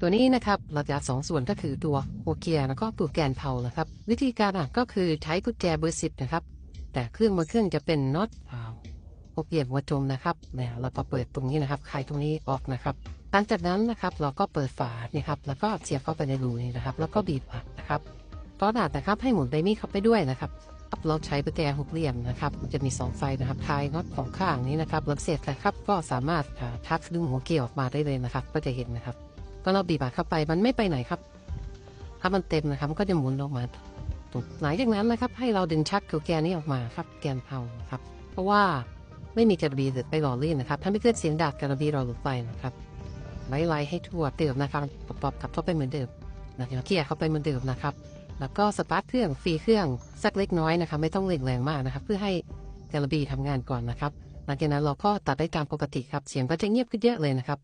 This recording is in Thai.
ตัวนี้นะครับเราจะสองส่วนก็คือตัวหัวเกียร์แล้วก็ตัวแกนเพานะครับ วิธีการอะก็คือใช้กุญแจเบอร์สิบนะครับ แต่เครื่องบางเครื่องจะเป็นน็อตอ่าหัวเกียร์หัวจมนะครับเนี่ยเราก็เปิดตรงนี้นะครับคลายตรงนี้ออกนะครับหลังจากนั้นนะครับเราก็เปิดฝานี่ครับแล้วก็เสียบเข้าไปในรูนี้นะครับ แล้วก็บีบอัดนะครับตอนอัดนะครับให้หมุนไดมี่เข้าไปด้วยนะครับเราใช้ประแจหกเหลี่ยมนะครับมันจะมีสองไฟนะครับคลายน็อตของข้างนี้นะครับหลังเสร็จนะครับก็สามารถทักดึงหัวเกียร์ออกมาได้เลยนะครับ ก็จะเห็นนะครับ ก็เราบีบอัดเข้าไปมันไม่ไปไหนครับ ถ้ามันเต็มนะครับมันก็จะหมุนออกมาตรงหลังจากนั้นนะครับ ให้เราดึงชักตัวแกนนี้ออกมาครับ แกนเผาครับ เพราะว่าไม่มีกระบีหรือไปหล่อลื่นนะครับ ถ้าไม่เกิดเสียงดาดกระบีเราหลุดไปนะครับไล่ไล่ให้ทั่วเติมนะครับปอบๆกลับเข้าไปเหมือนเดิมนะครับเกียร์เข้าไปเหมือนเดิมนะครับ แล้วก็สตาร์ทเครื่องฟรีเครื่องสักเล็กน้อยนะครับ ไม่ต้องเร่งแรงมากนะครับ เพื่อให้กระบีทำงานก่อนนะครับ หลังจากนั้นเราก็ตัดได้ตามปกติครับ เสียงก็จะเงียบขึ้นเยอะเลยนะครับ